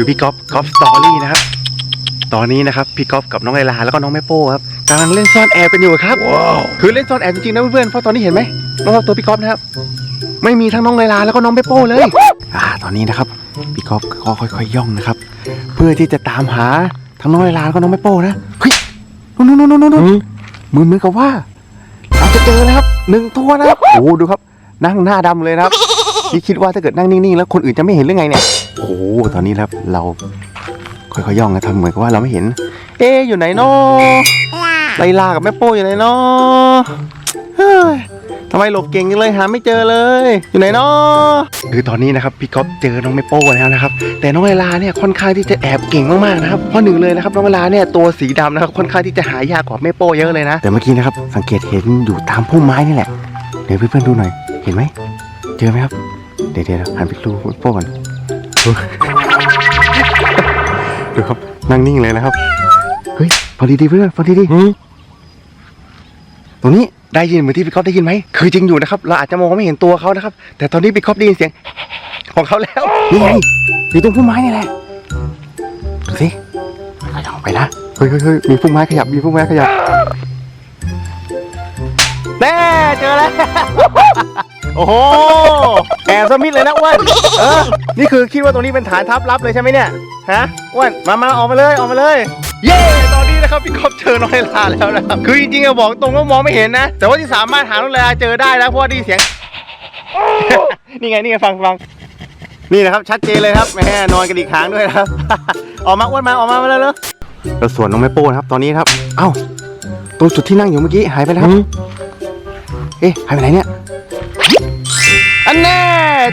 อยู่พี่ก๊อฟก๊อฟสตอรี่นะครับ ตอนนี้นะครับพี่ก๊อฟกับน้องไอลาแล้วก็น้องแม่โป้ครับกำลังเล่นซ่อนแอบกันอยู่ครับคือเล่นซ่อนแอบจริงๆนะเพื่อนๆเพราะตอนนี้เห็นไหมน้องตัวพี่ก๊อฟนะครับ ไม่มีทั้งน้องไอลาแล้วก็น้องแม่โป้เลยอ่าตอนนี้นะครับพี่ก๊อฟก็ค่อยๆย่องนะครับ เพื่อที่จะตามหาทั้งน้องไอลาแล้วก็น้องแม่โป้นะเฮ้ยนู่นนู่นนู่นนู่นนู่นเหมือนเหมือนกับว่าเราจะเจอแล้วครับหนึ่งตัวนะครับโอ้โหดูครับนั่งหน้าดำเลยนะครับ นี่คิดว่าถ้าเกิดนั่งนิ่งๆแล้วคนอื่นจะไม่เห็นหรือไงเนี่ย โอ้โหตอนนี้ครับเราค่อยๆย่องนะทำเหมือนกับว่าเราไม่เห็น เอ๊อยู่ไหนเนาะไลลากับแม่โป้อยู่ไหนเนาะทำไมหลบเก่งจังเลยหาไม่เจอเลย อยู่ไหนเนาะคือตอนนี้นะครับพี่ก๊อฟเจอน้องแม่โป้แล้วนะครับ แต่น้องไลลาเนี่ยค่อนข้างที่จะแอบเก่งมากๆนะครับเพราะหนึ่งเลยนะครับน้องไลลาเนี่ยตัวสีดำนะครับค่อนข้างที่จะหายากกว่าแม่โป้เยอะเลยนะแต่เมื่อกี้นะครับสังเกตเห็นอยู่ตามพุ่มไม้นี่แหละเดี๋ยวเพื่อนๆดูหน่อยเห็นไหมเจอไหมครับ เดี๋ยวเดี๋ยวหันไปดูโป้ก่อนดูดูครับนั่งนิ่งเลยนะครับ เฮ้ยพอดีดีเพื่อนพอดีดีตรงนี้ได้ยินเหมือนที่พี่ก๊อฟได้ยินไหมคือจริงอยู่นะครับ เราอาจจะมองไม่เห็นตัวเขานะครับ แต่ตอนนี้พี่ก๊อฟได้ยินเสียง ของเขาแล้วนี่ไงอยู่ตรงพุ่มไม้นี่แหละดูสิขยับไปนะเฮ้ยเฮ้ยเฮ้ยมีพุ่มไม้ขยับมีพุ่มไม้ขยับแน่เจอแล้ว โอ้โหแอบสมิธเลยนะอ้วนเออนี่คือคิดว่าตรงนี้เป็นฐานทัพลับเลยใช่ไหมเนี่ยฮะอ้วนมามาออกมาเลยออกมาเลย เย้ตอนนี้นะครับพี่กอบเจอน้องไอลาแล้วนะครับคือจริงๆอะบอกตรงว่ามองไม่เห็นนะ แต่ว่าที่สามารถหาน้องไอลาเจอได้แล้วเพราะว่าได้ยินเสียงนี่ไงนี่ไงฟังฟังนี่นะครับชัดเจนเลยครับแม่นอนกระดิกหางด้วยนะครับ ออกมาอ้วนมาออกมามาเลยเลยเราสวนน้องแม่โป้นะครับ ตอนนี้ครับ เอ้าตรงจุดที่นั่งอยู่เมื่อกี้หายไปแล้วครับเอ๊ะหายไปไหนเนี่ย อันแน่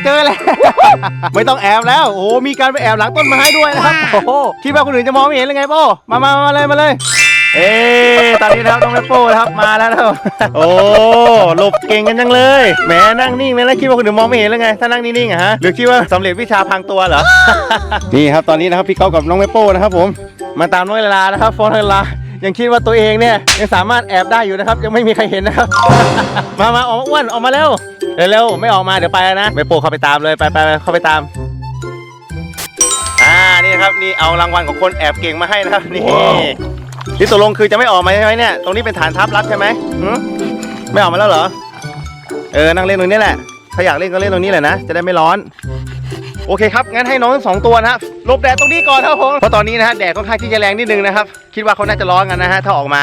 เจอแล้ว ไม่ต้องแอบแล้ว โอ้โหมีการไปแอบหลังต้นไม้ด้วยนะครับ โอ้โหคิดว่าคนอื่นจะมองไม่เห็นเลยไงโป้มามามาเลยมาเลย เอ๊ะตอนนี้นะครับน้องแม่โป้นะครับมาแล้วนะครับโอ้หลบเก่งกันจังเลยแหมนั่งนิ่งเลยแล้วคิดว่าคนอื่นมองไม่เห็นเลยไงถ้านั่งนิ่งๆอะฮะหรือคิดว่าสำเร็จวิชาพรางตัวเหรอ นี่ครับตอนนี้นะครับพี่ก๊อฟกับน้องแม่โป้นะครับผมมาตามน้องเวลานะครับฟอนเวลายังคิดว่าตัวเองเนี่ยยังสามารถแอบได้อยู่นะครับยังไม่มีใครเห็นนะครับ มามาออกมาอ้วนออกมาเร็ว เร็วๆไม่ออกมาเดี๋ยวไปแล้วนะไม่โปเข้าไปตามเลยไปไปไปเข้าไปตามอ่านี่นะครับนี่เอารางวัลของคนแอบเก่งมาให้นะครับนี่นี่ตกลงคือจะไม่ออกมาใช่ไหมเนี่ยตรงนี้เป็นฐานทัพลับใช่ไหมหืมไม่ออกมาแล้วเหรอเออนั่งเล่นตรงนี้แหละถ้าอยากเล่นก็เล่นตรงนี้แหละนะจะได้ไม่ร้อน โอเคครับงั้นให้น้องทั้งสองตัวนะครับ หลบแดดตรงนี้ก่อนครับผมเพราะตอนนี้นะฮะแดดค่อนข้างที่จะแรงนิดนึงนะครับ คิดว่าเขาน่าจะร้อนกันนะฮะถ้าออกมา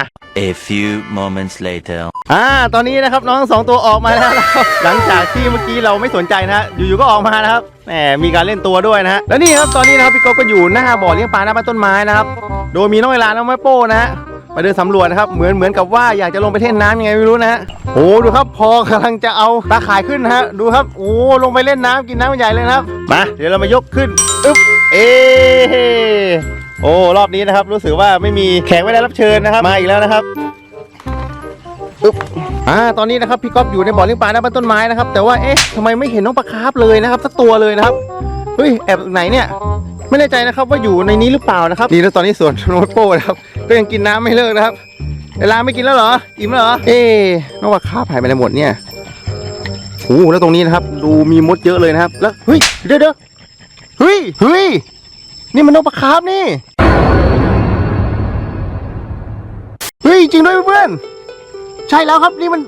A few moments later. อ่า ตอนนี้นะครับน้องทั้งสองตัวออกมาแล้วนะครับหลังจากที่เมื่อกี้เราไม่สนใจนะฮะอยู่ๆก็ออกมานะครับแหมมีการเล่นตัวด้วยนะฮะแล้วนี่ครับตอนนี้นะครับพี่โก๊กก็อยู่หน้าบ่อเลี้ยงปลาหน้าบ้านต้นไม้นะครับโดยมีน้องเวลาน้องแม่โป้นะฮะมาเดินสำรวจนะครับเหมือนเหมือนกับว่าอยากจะลงไปเล่นน้ำยังไงไม่รู้นะฮะโอ้ดูครับพอกำลังจะเอาตาข่ายขึ้นนะฮะดูครับโอ้ลงไปเล่นน้ำกินน้ำใหญ่เลยนะครับมาเดี๋ยวเรามายกขึ้นอึ๊บ เอโอ้รอบนี้นะครับ รู้สึกว่าไม่มีแขกไม่ได้รับเชิญนะครับ มาอีกแล้วนะครับอ่าตอนนี้นะครับพี่ก๊อฟอยู่ในบ่อเลี้ยงปลาหน้าบ้านต้นไม้นะครับ แต่ว่าเอ๊ะทำไมไม่เห็นน้องปลาคาร์ฟเลยนะครับ สักตัวเลยนะครับเฮ้ยแอบไหนเนี่ยไม่แน่ใจนะครับว่าอยู่ในนี้หรือเปล่านะครับนี่แล้วตอนนี้สวนน้องโป้นะครับก็ยังกินน้ำไม่เลิกนะครับเวลาไม่กินแล้วเหรออิ่มแล้วเหรอเอ๊ะน้องปลาคาร์ฟหายไปไหนหมดเนี่ยโอ้โหแล้วตรงนี้นะครับ ดูมีมดเยอะเลยนะครับ แล้วเฮ้ยเดี๋ยวเดี๋ยว เฮ้ยเฮ้ยนี่มันน้องปลาคาร์ฟนี่เฮ้ยจริงด้วยเพื่อนใช่แล้วครับนี่มัน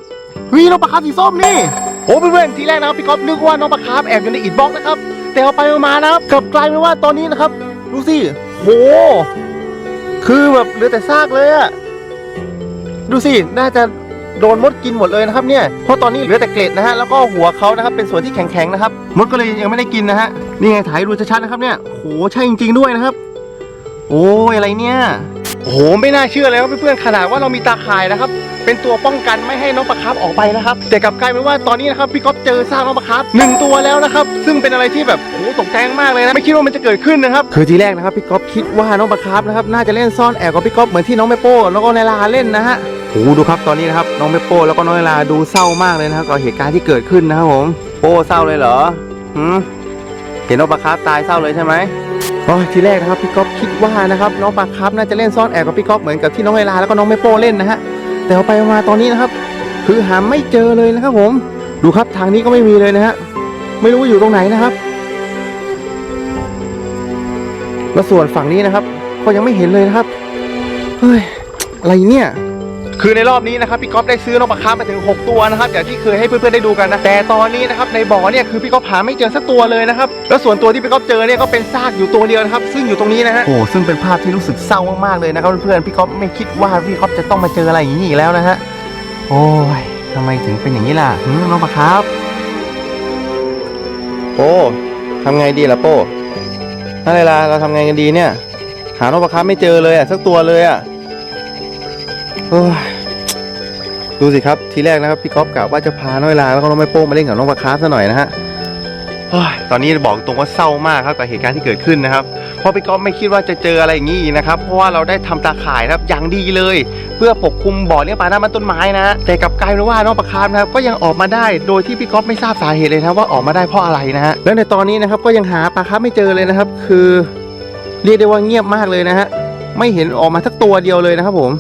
เฮ้ยน้องปลาคาร์ฟสีส้มนี่โอ้เพื่อนๆทีแรกนะครับพี่ก๊อฟนึกว่าน้องปลาคาร์ฟแอบอยู่ในอิฐบล็อกนะครับ แต่เอาไปเอามานะครับกลับกลายเป็นว่าตอนนี้นะครับดูสิโหคือแบบเหลือแต่ซากเลยอะดูสิน่าจะ โดนมดกินหมดเลยนะครับเนี่ยเพราะตอนนี้เหลือแต่เกล็ดนะฮะแล้วก็หัวเขานะครับเป็นส่วนที่แข็งๆนะครับมดก็เลยยังไม่ได้กินนะฮะนี่ไงถ่ายดูชัดๆนะครับเนี่ยโหใช่จริง ๆด้วยนะครับ โอ้ยอะไรเนี่ยโอ้โหไม่น่าเชื่อเลยครับเพื่อนๆขนาดว่าเรามีตาข่ายนะครับ เป็นตัวป้องกันไม่ให้น้องปลาคาร์ฟออกไปนะครับ แต่กลับกลายเป็นว่าตอนนี้นะครับพี่ก๊อฟเจอซากน้องปลาคาร์ฟหนึ่งตัวแล้วนะครับ ซึ่งเป็นอะไรที่แบบโอ้โหตกใจมากเลยนะไม่คิดว่ามันจะเกิดขึ้นนะครับคือทีแรกนะครับพี่ก๊อฟคิดว่าน้องปลาคาร์ฟนะครับน่าจะเล่นซ่อนแอบกับพี่ก๊อฟเหมือนที่น้องแม่โป้แล้วก็นายลาเล่นนะฮะ โอ้ดูครับตอนนี้นะครับน้องแม่โป้แล้วก็น้องนายลาดูเศร้ามากเลยนะครับกับเหตุการณ์ที่เกิดขึ้นนะครับผมโป้เศร้าเลยเหรอหืมเห็นน้องปลาคาร์ฟตายเศร้าเลยใช่ไหมโอ้ยทีแรกนะครับพี่ก๊อฟคิดว่านะครับน้องปลาครับน่าจะเล่นซ่อนแอบกับพี่ก๊อฟเหมือนกับที่น้องเวลาแล้วก็น้องไม่โป้เล่นนะฮะแต่เอาไปมาตอนนี้นะครับ คือหาไม่เจอเลยนะครับผม ดูครับทางนี้ก็ไม่มีเลยนะฮะไม่รู้ว่าอยู่ตรงไหนนะครับแล้วส่วนฝั่งนี้นะครับ ก็ยังไม่เห็นเลยนะครับเฮ้ยอะไรเนี่ย คือในรอบนี้นะครับพี่ก๊อฟได้ซื้อนกปลาคาร์ฟมาถึง 6 ตัวนะครับอย่างที่เคยให้เพื่อนๆได้ดูกันนะแต่ตอนนี้นะครับในบ่อเนี่ยคือพี่ก๊อฟหาไม่เจอสักตัวเลยนะครับแล้วส่วนตัวที่พี่ก๊อฟเจอเนี่ยก็เป็นซากอยู่ตัวเดียวนะครับซึ่งอยู่ตรงนี้นะฮะโอ้ซึ่งเป็นภาพที่รู้สึกเศร้ามากๆเลยนะครับเพื่อนๆพี่ก๊อฟไม่คิดว่าพี่ก๊อฟจะต้องมาเจออะไรอย่างนี้อีกแล้วนะฮะโอ้ยทำไมถึงเป็นอย่างนี้ล่ะหืมนกปลาคาร์ฟโอ้ทำไงดีล่ะโป้อะไรล่ะเราทำไงกันดีเนี่ย หานกปลาคาร์ฟไม่เจอเลยอะสักตัวเลยอะ โอ้ย ดูสิครับทีแรกนะครับพี่ก๊อฟกะว่าจะพาน้อยลาแล้วก็น้องไม้โป้งมาเล่นกับน้องปลาคาร์ฟซะหน่อยนะฮะตอนนี้บอกตรงว่าเศร้ามากครับกับเหตุการณ์ที่เกิดขึ้นนะครับเพราะพี่ก๊อฟไม่คิดว่าจะเจออะไรอย่างนี้นะครับเพราะว่าเราได้ทำตาข่ายนะครับอย่างดีเลย เพื่อปกคลุมบ่อเลี้ยงปลาหน้ามันต้นไม้นะแต่กับกลายเป็นว่าน้องปลาคาร์ฟนะครับก็ยังออกมาได้โดยที่พี่ก๊อฟไม่ทราบสาเหตุเลยนะว่าออกมาได้เพราะอะไรนะฮะแล้วในตอนนี้นะครับก็ยังหาปลาคาร์ฟไม่เจอเลยนะครับ คือเรียกได้ว่าเงียบมากเลยนะฮะไม่เห็นออกมาสักตัวเดียวเลยนะครับผม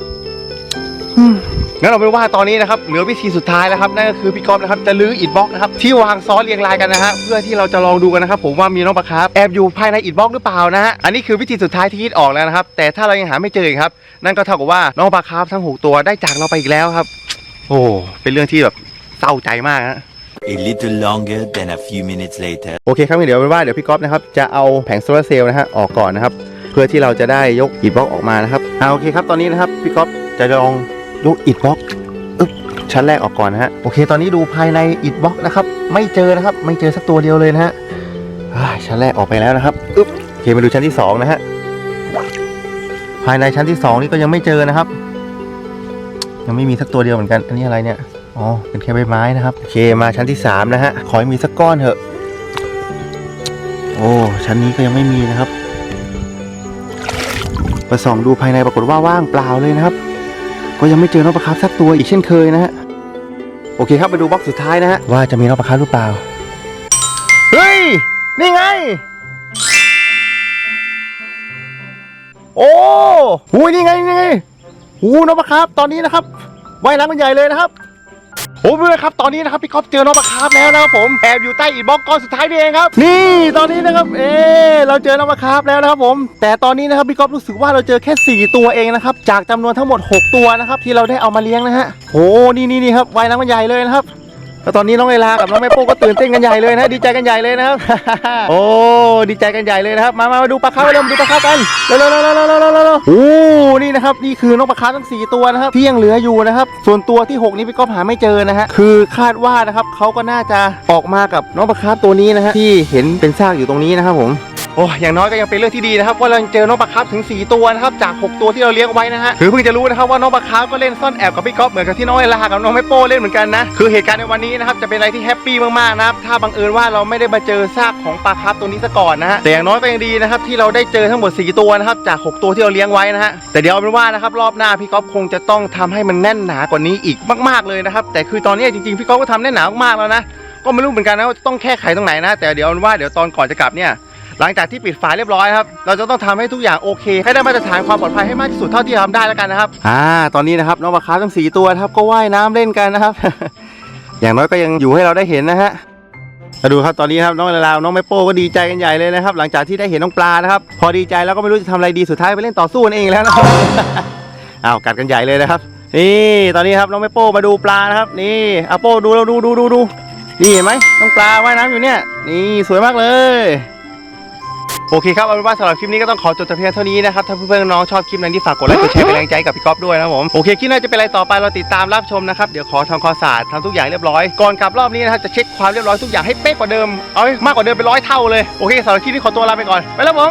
งั้นเอาเป็นว่าตอนนี้นะครับเหลือวิธีสุดท้ายแล้วครับนั่นก็คือพี่ก๊อฟนะครับจะลื้ออิฐบล็อกนะครับที่วางซ้อนเรียงรายกันนะฮะเพื่อที่เราจะลองดูกันนะครับผมว่ามีน้องปลาคาร์ฟแอบอยู่ภายในอิฐบล็อกหรือเปล่านะฮะอันนี้คือวิธีสุดท้ายที่คิดออกแล้วนะครับแต่ถ้าเรายังหาไม่เจออีกครับนั่นก็เท่ากับว่าน้องปลาคาร์ฟทั้งหกตัวได้จากเราไปอีกแล้วครับ โอ้เป็นเรื่องที่แบบเศร้าใจมากฮะ A little longer than a few minutes later. โอเคครับงั้นเดี๋ยวเป็นว่าเดี๋ยวพี่ก๊อฟนะครับจะเอาแผงโซลาร์เซลล์นะฮะออกก่อนนะครับเพื่อที่เราจะได้ยกอิฐบล็อกออกมานะครับอ่าโอเคครับตอนนี้นะครับพี่ก๊อฟจะลอง ยกอิฐบล็อกอึ๊บชั้นแรกออกก่อนนะฮะโอเค ตอนนี้ดูภายในอิฐบล็อกนะครับ ไม่เจอนะครับ ไม่เจอสักตัวเดียวเลยนะฮะชั้นแรกออกไปแล้วนะครับอึ๊บโอเคมาดูชั้นที่สองนะฮะภายในชั้นที่สองนี่ก็ยังไม่เจอนะครับ ยังไม่มีสักตัวเดียวเหมือนกัน อันนี้อะไรเนี่ยอ๋อเป็นแค่ใบไม้นะครับโอเคมาชั้นที่สามนะฮะขอให้มีสักก้อนเถอะโอ้ชั้นนี้ก็ยังไม่มีนะครับไปส่องดูภายในปรากฏว่าว่างเปล่าเลยนะครับ ก็ยังไม่เจอนกปลาคาร์ฟสักตัวอีกเช่นเคยนะฮะโอเคครับไปดูบล็อกสุดท้ายนะฮะว่าจะมีนกปลาคาร์ฟหรือเปล่าเฮ้ยนี่ไง โอ้หูนี่ไงนี่ไงหูนกปลาคาร์ฟตอนนี้นะครับว่ายน้ำกันใหญ่เลยนะครับ โอ้เลยครับตอนนี้นะครับพี่ก๊อฟเจอน้องปลาคาร์ฟแล้วนะครับผมแอบอยู่ใต้อิฐบล็อกก้อนสุดท้ายนี่เองครับ นี่ตอนนี้นะครับเออเราเจอน้องปลาคาร์ฟแล้วนะครับผม แต่ตอนนี้นะครับพี่ก๊อฟรู้สึกว่าเราเจอแค่ 4 ตัวเองนะครับจากจำนวนทั้งหมด 6 ตัวนะครับที่เราได้เอามาเลี้ยงนะฮะโอ้นี่นี่นี่ครับไว้น้ำมันใหญ่เลยนะครับ แล้วตอนนี้น้องเอลากับน้องแม่โป้ก็ตื่นเต้นกันใหญ่เลยนะดีใจกันใหญ่เลยนะครับโอ้ดีใจกันใหญ่เลยนะครับ มามาดูปลาคาร์ฟเร็วดูปลาคาร์ฟกันเร็วเร็วเร็วเร็วเร็วเร็วโอ้นี่นะครับนี่คือน้องปลาคาร์ฟทั้ง 4 ตัวนะครับที่ยังเหลืออยู่นะครับ ส่วนตัวที่ 6 นี้พี่ก็หาไม่เจอนะฮะคือคาดว่านะครับเขาก็น่าจะออกมากับน้องปลาคาร์ฟตัวนี้นะฮะที่เห็นเป็นซากอยู่ตรงนี้นะครับผม โอ้อย่างน้อยก็ยังเป็นเรื่องที่ดีนะครับว่าเราเจอน้องปลาคาร์ฟถึง 4 ตัวนะครับจาก 6 ตัวที่เราเลี้ยงไว้นะฮะคือเพิ่งจะรู้นะครับว่าน้องปลาคาร์ฟก็เล่นซ่อนแอบกับพี่ก๊อฟเหมือนกับที่น้องเอลากับน้องแม่โป้เล่นเหมือนกันนะคือเหตุการณ์ในวันนี้นะครับจะเป็นอะไรที่แฮปปี้มากๆนะครับถ้าบังเอิญว่าเราไม่ได้มาเจอซากของปลาคาร์ฟตัวนี้ซะก่อนนะฮะแต่อย่างน้อยก็ยังดีนะครับที่เราได้เจอทั้งหมด 4 ตัวนะครับจาก 6 ตัวที่เราเลี้ยงไว้นะฮะแต่เดี๋ยวเอาเป็นว่านะครับรอบหน้าพี่ก๊อฟคงจะต้องทำให้มันแน่นหนากว่านี้อีกมาก ๆเลยนะครับแต่คือตอนนี้จริงๆพี่ก๊อฟก็ทำแน่นหนามากๆแล้วนะก็ไม่รู้เหมือนกันนะว่าจะต้องแก้ไขตรงไหนนะแต่เดี๋ยวเอาเป็นว่าเดี๋ยวตอนก่อนจะกลับเนี่ย หลังจากที่ปิดฝาเรียบร้อยครับเราจะต้องทำให้ทุกอย่างโอเค ให้ได้มาตรฐานความปลอดภัยให้มากที่สุดเท่าที่จะทำได้แล้วกันนะครับอ่าตอนนี้นะครับน้องปลาคาร์ฟทั้งสี่ตัวครับก็ว่ายน้ำเล่นกันนะครับ อย่างน้อยก็ยังอยู่ให้เราได้เห็นนะฮะมาดูครับตอนนี้ครับน้องลาลาวน้องแมโป้ก็ดีใจกันใหญ่เลยนะครับ หลังจากที่ได้เห็นน้องปลานะครับ พอดีใจแล้วก็ไม่รู้จะทำอะไรดีสุดท้ายไปเล่นต่อสู้กันเองแล้วนะครับอ้าวกัดกันใหญ่เลยนะครับ นี่ตอนนี้ครับน้องแมโป้มาดูปลานะครับ นี่อาโป้ดูเราดูดูดูดูนี่เห็นไหมน้องปลาว่ายน้ำอยู่เนี่ย นี่สวยมากเลย โอเคครับเอาเป็นว่าสำหรับคลิปนี้ก็ต้องขอจบแต่เพียงเท่านี้นะครับถ้าเพื่อนๆน้องชอบคลิปนั้นที่ฝากกดไลค์กดแชร์เป็นแรงใจกับพี่ก๊อฟด้วยนะผมโอเคคลิปหน้าจะเป็นอะไรต่อไปเราติดตามรับชมนะครับเดี๋ยวขอทำความสะอาดทำทุกอย่างเรียบร้อยก่อนกลับรอบนี้นะครับจะเช็คความเรียบร้อยทุกอย่างให้เป๊ะกว่าเดิมเอาให้มากกว่าเดิมเป็นร้อยเท่าเลยโอเคสำหรับคลิปนี้ขอตัวลาไปก่อนไปแล้วผม